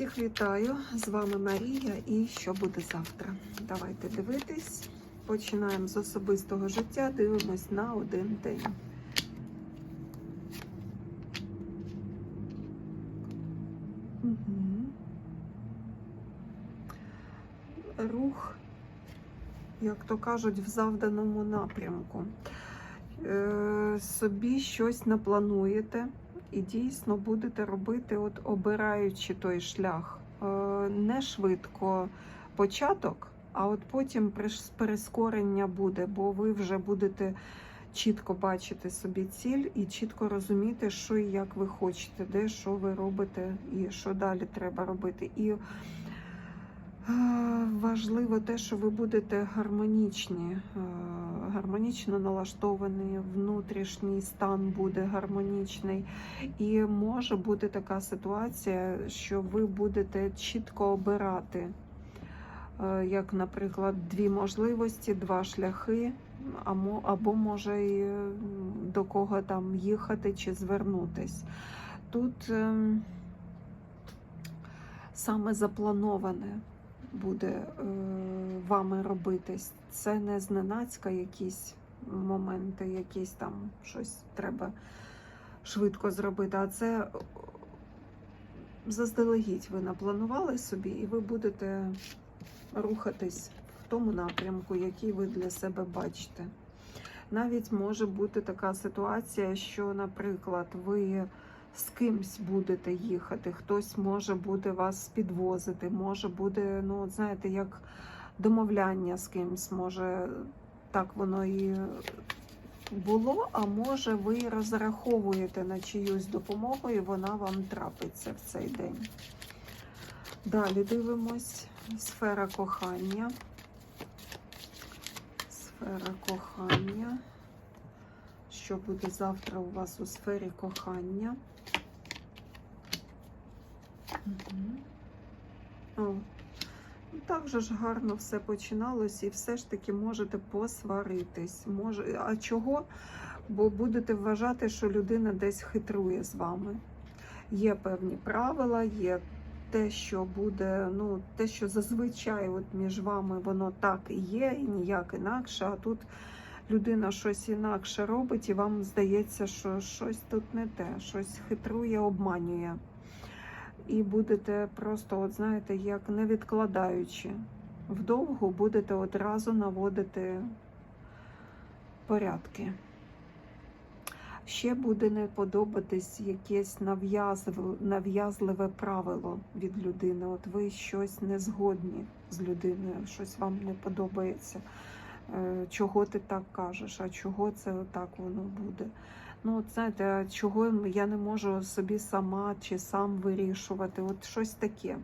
Всіх вітаю! З вами Марія і що буде завтра. Давайте дивитись. Починаємо з особистого життя, дивимось на один день. Угу. Рух, як то кажуть, в завданому напрямку. Е, собі щось наплануєте і дійсно будете робити, от обираючи той шлях. Е, не швидко початок, а от потім прискорення буде, бо ви вже будете чітко бачити собі ціль і чітко розуміти, що і як ви хочете, де що ви робите і що далі треба робити. І важливо те, що ви будете гармонічні, е, гармонічно налаштовані, внутрішній стан буде гармонічний. І може бути така ситуація, що ви будете чітко обирати, е, як, наприклад, дві можливості, два шляхи, або може і до кого там їхати чи звернутись. Тут ем, саме заплановане буде е, вами робитись. Це не зненацька якісь моменти, якісь там щось треба швидко зробити, а це заздалегідь ви напланували собі, і ви будете рухатись в тому напрямку, який ви для себе бачите. Навіть може бути така ситуація, що, наприклад, ви з кимсь будете їхати, хтось може буде вас підвозити, може буде, ну, знаєте, як домовляння з кимсь, може так воно і було, а може ви розраховуєте на чиюсь допомогу, і вона вам трапиться в цей день. Далі дивимось. Сфера кохання. Сфера кохання. Що буде завтра у вас у сфері кохання? Ну, так же ж гарно все починалось, і все ж таки можете посваритись. Може, а чого? Бо будете вважати, що людина десь хитрує з вами. Є певні правила, є те, що буде, ну, те, що зазвичай от між вами воно так і є, і ніяк інакше. А тут людина щось інакше робить, і вам здається, що щось тут не те, щось хитрує, обманює. І будете просто, от знаєте, як не відкладаючи вдовго, будете одразу наводити порядки. Ще буде не подобатись якесь нав'язливе, правило від людини. От ви щось не згодні з людиною, щось вам не подобається. Е, Чого ти так кажеш, а чого це отак воно буде? Ну, от знаєте, чого я не можу собі сама чи сам вирішувати? От щось таке.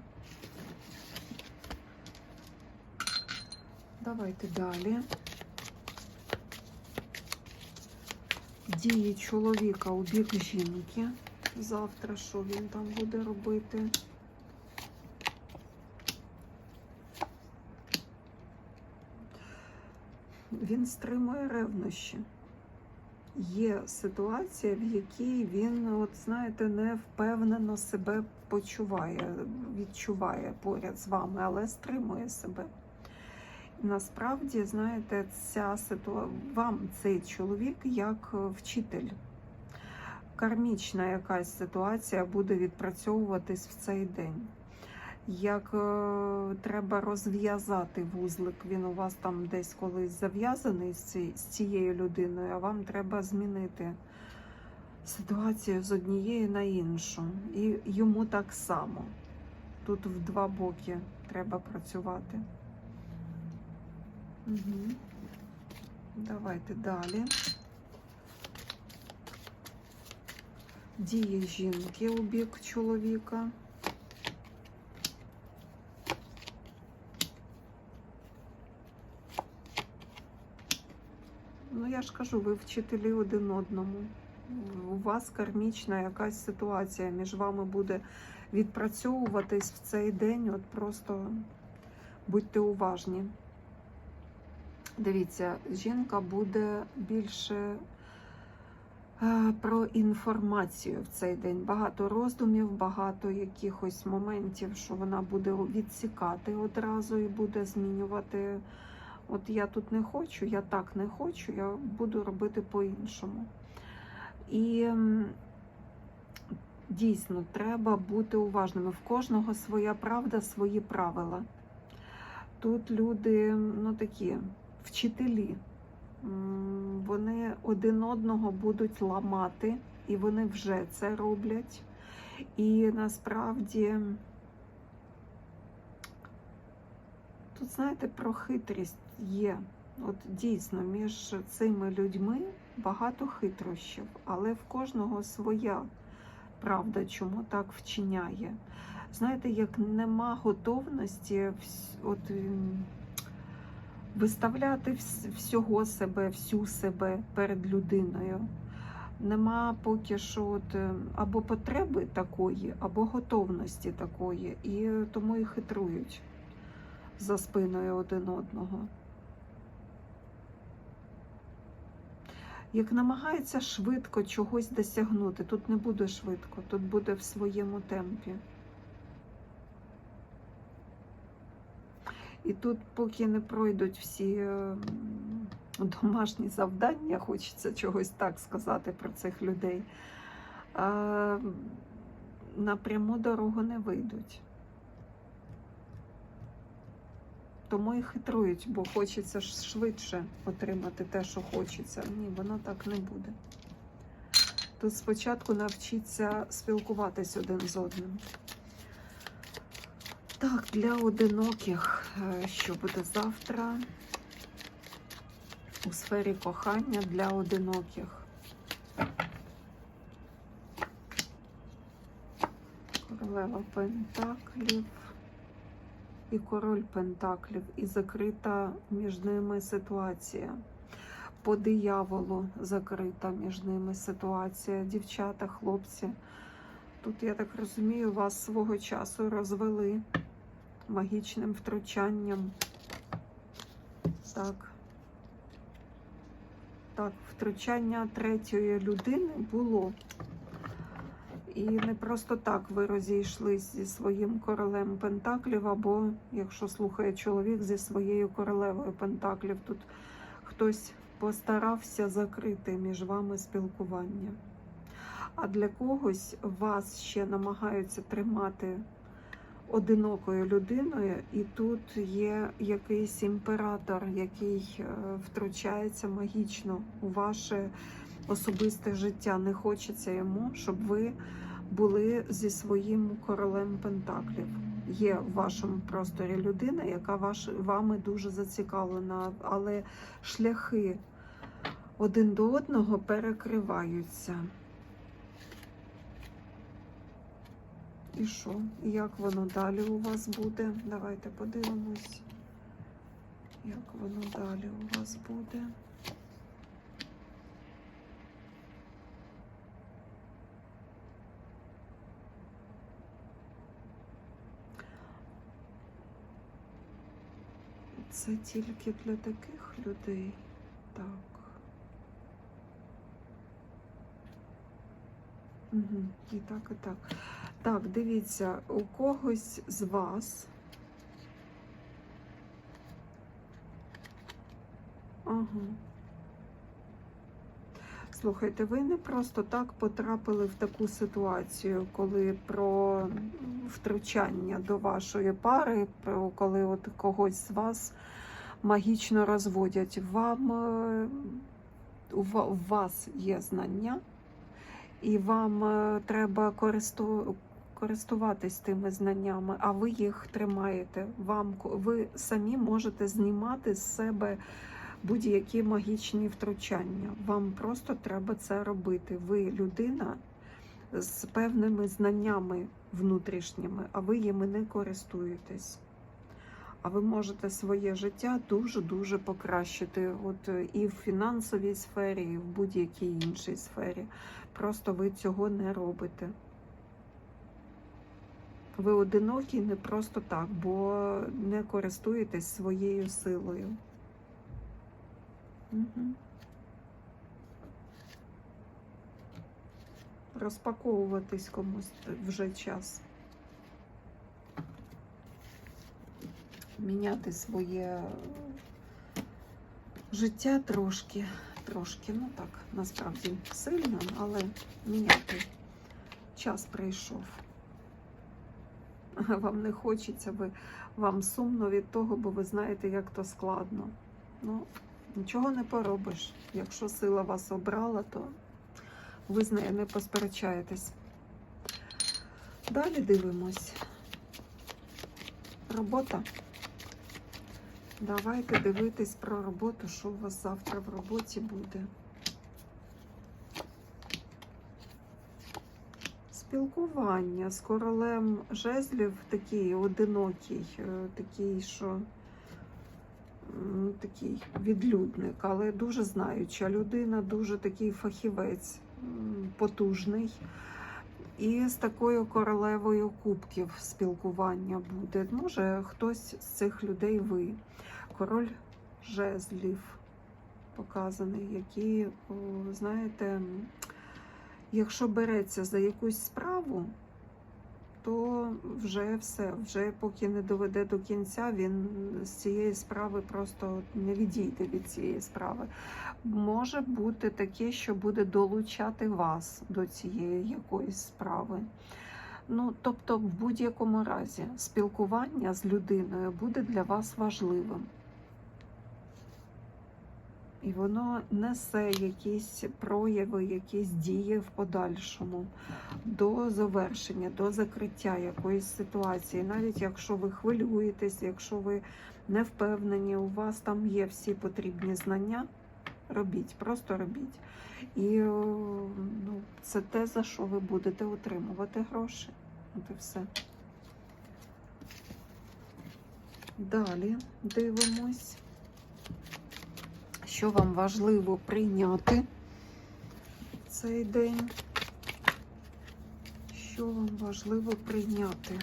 Давайте далі. Дії чоловіка у бік жінки. Завтра що він там буде робити? Він стримує ревнощі. Є ситуація, в якій він, от знаєте, не впевнено себе почуває, відчуває поряд з вами, але стримує себе. Насправді, знаєте, ця ситуація вам цей чоловік як вчитель. Кармічна якась ситуація буде відпрацьовуватись в цей день. Як е, треба розв'язати вузлик, він у вас там десь колись зав'язаний з, цією людиною, а вам треба змінити ситуацію з однієї на іншу. І йому так само. Тут в два боки треба працювати. Угу. Давайте далі. Дії жінки у бік чоловіка. Ну, я ж кажу, ви вчителі один одному. У вас кармічна якась ситуація між вами буде відпрацьовуватись в цей день. От просто будьте уважні. Дивіться, жінка буде більше е, про інформацію в цей день. Багато роздумів, багато якихось моментів, що вона буде відсікати одразу і буде змінювати. От я тут не хочу, я так не хочу, я буду робити по-іншому. І дійсно треба бути уважними. В кожного своя правда, свої правила. Тут люди, ну такі вчителі, вони один одного будуть ламати, і вони вже це роблять. І насправді тут, знаєте, про хитрість є. От дійсно, між цими людьми багато хитрощів, але в кожного своя правда, чому так вчиняє. Знаєте, як нема готовності от, виставляти всього себе, всю себе перед людиною. Нема поки що от, е, або потреби такої, або готовності такої, і тому і хитрують за спиною один одного. Як намагається швидко чогось досягнути, тут не буде швидко, тут буде в своєму темпі. І тут, поки не пройдуть всі е, домашні завдання, хочеться чогось так сказати про цих людей, на пряму дорогу не вийдуть. Тому і хитрують, бо хочеться швидше отримати те, що хочеться. Ні, воно так не буде. Тут спочатку навчіться спілкуватись один з одним. Так, для одиноких, е, що буде завтра у сфері кохання для одиноких. Королева Пентаклів і король Пентаклів, і закрита між ними ситуація. По дияволу закрита між ними ситуація. Дівчата, хлопці. Тут, я так розумію, вас свого часу розвели магічним втручанням. Так. Так, втручання третьої людини було. І не просто так ви розійшлись зі своїм королем Пентаклів, або, якщо слухає чоловік, зі своєю королевою Пентаклів. Тут хтось постарався закрити між вами спілкування. А для когось вас ще намагаються тримати одинокою людиною, і тут є якийсь імператор, який е, втручається магічно у ваше особисте життя. Не хочеться йому, щоб ви були зі своїм королем Пентаклів. Є в вашому просторі людина, яка ваш, вами дуже зацікавлена, але шляхи один до одного перекриваються. І що? Як воно далі у вас буде? Давайте подивимось, як воно далі у вас буде. Це тільки для таких людей. Так. Угу. І так, і так. Так, дивіться, у когось з вас. Ага. Слухайте, ви не просто так потрапили в таку ситуацію, коли про втручання до вашої пари, про коли от когось з вас магічно розводять. Вам е, у вас є знання, і вам е, треба користу, користуватись тими знаннями, а ви їх тримаєте. Вам ви самі можете знімати з себе будь-які магічні втручання. Вам просто треба це робити. Ви людина з певними знаннями внутрішніми, а ви їми не користуєтесь. А ви можете своє життя дуже-дуже покращити, от і в фінансовій сфері, і в будь-якій іншій сфері. Просто ви цього не робите. Ви одинокі не просто так, бо не користуєтесь своєю силою. Угу. розпаковуватись комусь вже час. Міняти своє життя трошки, трошки, ну так, насправді сильно, але міняти час прийшов. Вам не хочеться, ви, вам сумно від того, бо ви знаєте, як то складно. Ну, нічого не поробиш. Якщо сила вас обрала, то ви з нею не посперечаєтесь. Далі дивимось. Робота. Давайте дивитись про роботу, що у вас завтра в роботі буде. Спілкування з королем жезлів такий одинокий, е, такий, що такий відлюдник, але дуже знаюча людина, дуже такий фахівець, потужний. І з такою королевою кубків спілкування буде. Може, хтось з цих людей ви. Король жезлів показаний, який, знаєте, якщо береться за якусь справу, то вже все, вже поки не доведе до кінця, він з цієї справи просто не відійде від цієї справи. Може бути таке, що буде долучати вас до цієї якоїсь справи. Ну, тобто, в будь-якому разі, спілкування з людиною буде для вас важливим. І воно несе якісь прояви, якісь дії в подальшому до завершення, до закриття якоїсь ситуації. Навіть якщо ви хвилюєтесь, якщо ви не впевнені, у вас там є всі потрібні знання, робіть, просто робіть. І ну, це те, за що ви будете отримувати гроші. От і все. Далі дивимось що вам важливо прийняти цей день. Що вам важливо прийняти?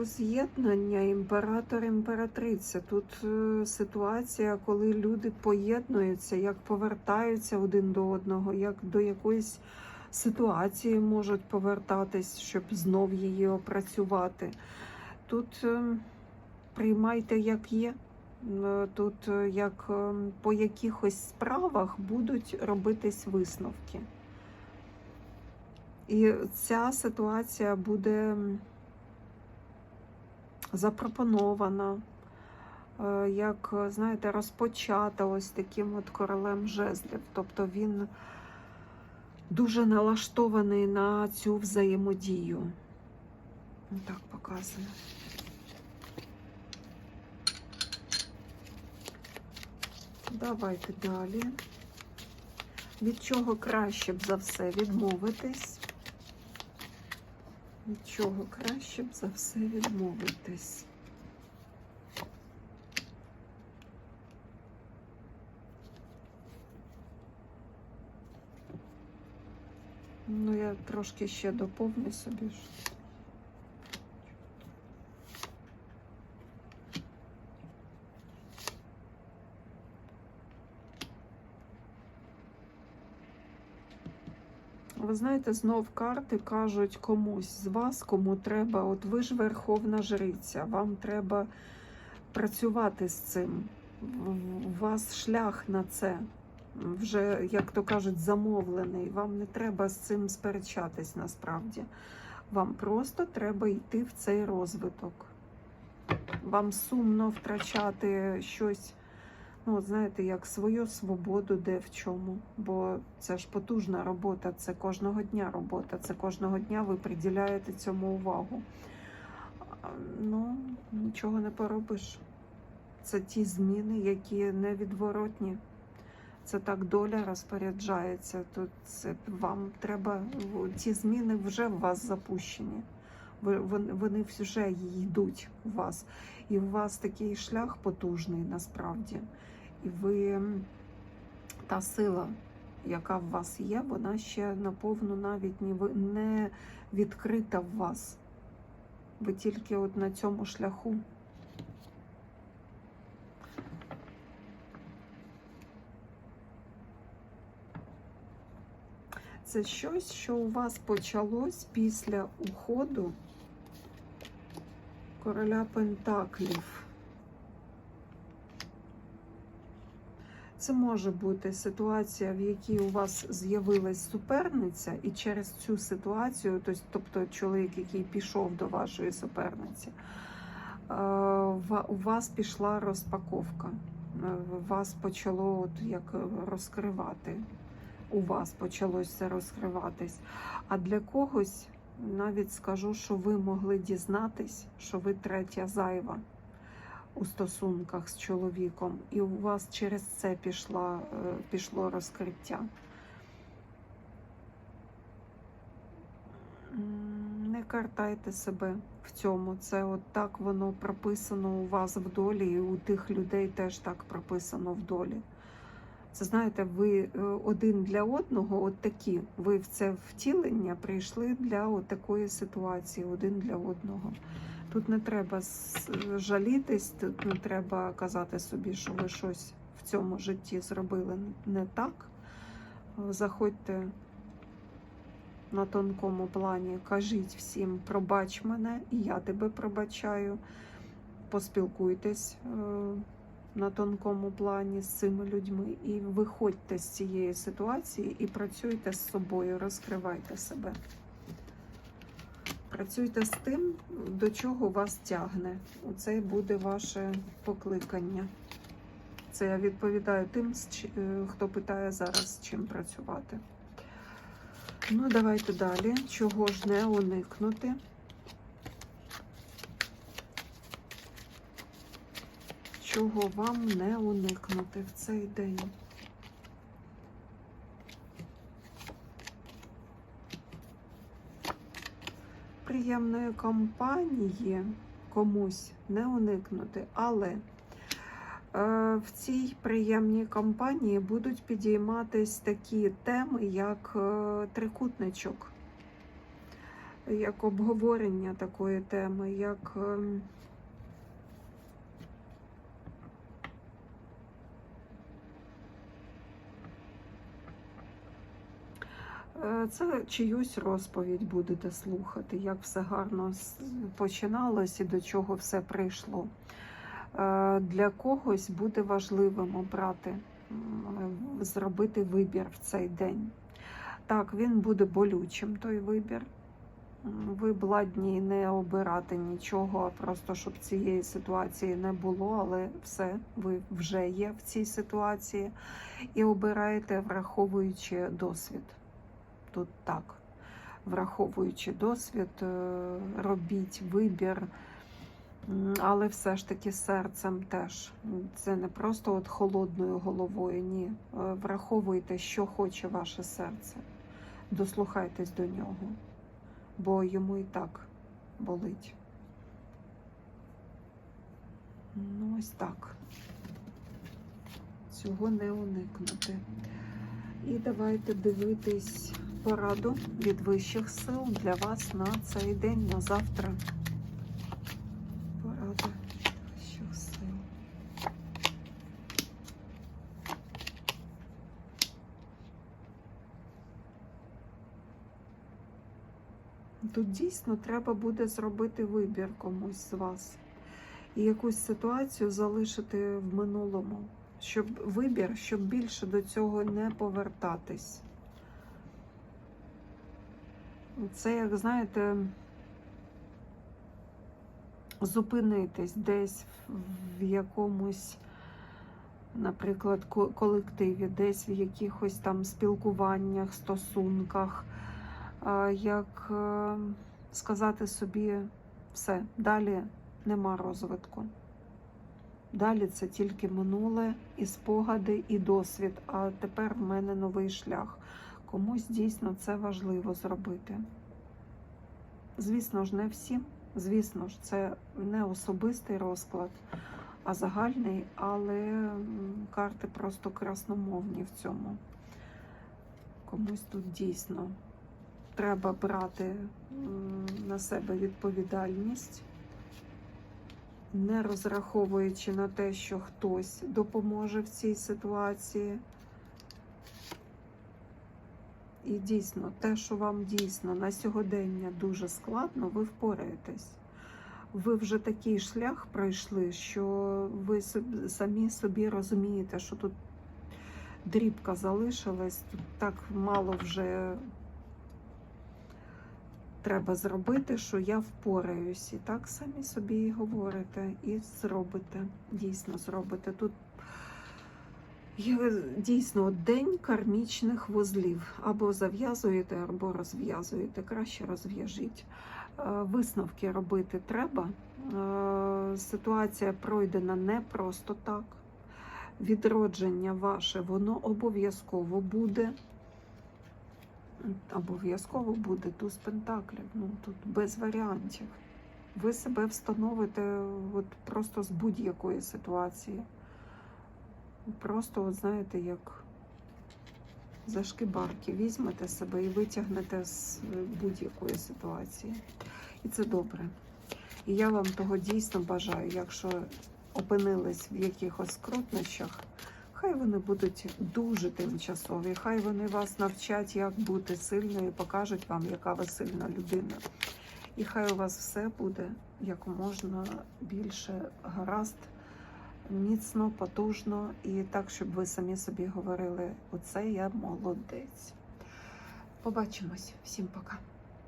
Тут воз'єднання імператор імператриця. Тут е, ситуація, коли люди поєднуються, як повертаються один до одного, як до якоїсь ситуації можуть повертатись, щоб знов її опрацювати. Тут е, приймайте, як є. Е, Тут як по якихось справах будуть робитись висновки. І ця ситуація буде запропонована, е, як, знаєте, розпочата ось таким от королем жезлів. Тобто він дуже налаштований на цю взаємодію. Так показано. Давайте далі. Від чого краще б за все відмовитись? Від чого краще б за все відмовитись? Ну, я трошки ще доповню собі. Ви знаєте, знов карти кажуть комусь з вас, кому треба. От ви ж верховна жриця, вам треба працювати з цим. У вас шлях на це вже, як то кажуть, замовлений. Вам не треба з цим сперечатись насправді. Вам просто треба йти в цей розвиток. Вам сумно втрачати щось ну, знаєте, як свою свободу, де в чому. Бо це ж потужна робота, це кожного дня робота, це кожного дня ви приділяєте цьому увагу. Ну, нічого не поробиш. Це ті зміни, які невідворотні. Це так доля розпоряджається. Тут це вам треба ці зміни вже в вас запущені. Вони, вже йдуть у вас, і у вас такий шлях потужний насправді. І ви та сила, яка в вас є, вона ще наповну навіть не відкрита в вас. Ви тільки от на цьому шляху. Це щось, що у вас почалось після уходу короля Пентаклів. Це може бути ситуація, в якій у вас з'явилась суперниця, і через цю ситуацію, тобто чоловік, який пішов до вашої суперниці, е, у вас пішла розпаковка. Е, Вас почало от як розкривати. У вас почалося розкриватись. А для когось навіть скажу, що ви могли дізнатись, що ви третя зайва у стосунках з чоловіком, і у вас через це пішла, е, пішло розкриття. Не картайте себе в цьому. Це от так воно прописано у вас в долі, і у тих людей теж так прописано в долі. Це знаєте, ви е, один для одного, от такі, ви в це втілення прийшли для такої ситуації, один для одного. Тут не треба жалітись, тут не треба казати собі, що ви щось в цьому житті зробили не так. Заходьте на тонкому плані, кажіть всім, пробач мене, і я тебе пробачаю. Поспілкуйтесь е, на тонкому плані з цими людьми і виходьте з цієї ситуації і працюйте з собою, розкривайте себе. Працюйте з тим, до чого вас тягне. Оце буде ваше покликання. Це я відповідаю тим, е, хто питає зараз, з чим працювати. Ну, давайте далі. Чого ж не уникнути? Чого вам не уникнути в цей день? Приємної компанії комусь не уникнути, але е, в цій приємній компанії будуть підійматись такі теми, як е, трикутничок, як обговорення такої теми, як. Це чиюсь розповідь будете слухати, як все гарно починалось і до чого все прийшло. Е, Для когось буде важливим обрати, зробити вибір в цей день. Так, він буде болючим, той вибір. Ви бладні не обирати нічого, просто щоб цієї ситуації не було, але все, ви вже є в цій ситуації і обираєте, враховуючи досвід тут так. Враховуючи досвід, е, робіть вибір, але все ж таки серцем теж. Це не просто от холодною головою, ні. Е, Враховуйте, що хоче ваше серце. Дослухайтесь до нього, бо йому і так болить. Ну, ось так. Цього не уникнути. І давайте дивитись пораду від вищих сил для вас на цей день, на завтра. Порада від вищих сил. Тут дійсно треба буде зробити вибір комусь з вас і якусь ситуацію залишити в минулому щоб вибір, щоб більше до цього не повертатись. Це, як знаєте, зупинитись десь в якомусь, наприклад, колективі, десь в якихось там спілкуваннях, стосунках, як е, сказати собі все, далі нема розвитку. Далі це тільки минуле, і спогади, і досвід. А тепер в мене новий шлях. Комусь дійсно це важливо зробити. Звісно ж, не всім. Звісно ж, це не особистий розклад, а загальний, але карти просто красномовні в цьому. комусь тут дійсно треба брати на себе відповідальність, не розраховуючи на те, що хтось допоможе в цій ситуації. І дійсно, те, що вам дійсно на сьогодення дуже складно, ви впораєтесь. Ви вже такий шлях пройшли, що ви самі собі розумієте, що тут дрібка залишилась, тут так мало вже треба зробити, що я впораюсь. І так самі собі і говорите, і зробите. Дійсно зробите. Тут дійсно день кармічних вузлів. Або зав'язуєте, або розв'язуєте. Краще розв'яжіть. Е, Висновки робити треба. Е, Ситуація пройдена не просто так. Відродження ваше, воно обов'язково буде. Обов'язково буде туз пентаклів. Ну тут без варіантів. Ви себе встановите от просто з будь-якої ситуації. Просто, от знаєте, як за шкибарки візьмете себе і витягнете з будь-якої ситуації. І це добре. І я вам того дійсно бажаю, якщо опинились в якихось скрутнощах, хай вони будуть дуже тимчасові, хай вони вас навчать, як бути сильною, і покажуть вам, яка ви сильна людина. І хай у вас все буде як можна більше гаразд, міцно, потужно, і так, щоб ви самі собі говорили: оце я молодець. Побачимось. Всім пока.